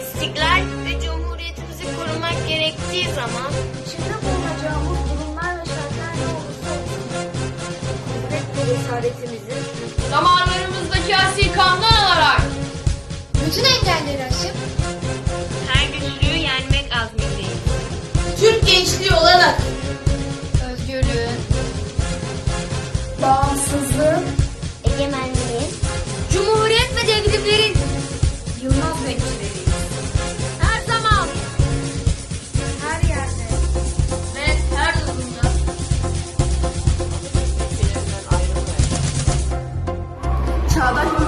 İstiklal ve cumhuriyetimizi korumak gerektiği zaman İçinde bulunacağımız durumlar ve şartlar ne olursa olsun. Kudret ve cesaretimizi Damarlarımızdaki asil kandan alarak bütün engelleri aşıp her güçlüğü yenmek azmindeyiz. Türk gençliği olarak 아, 바다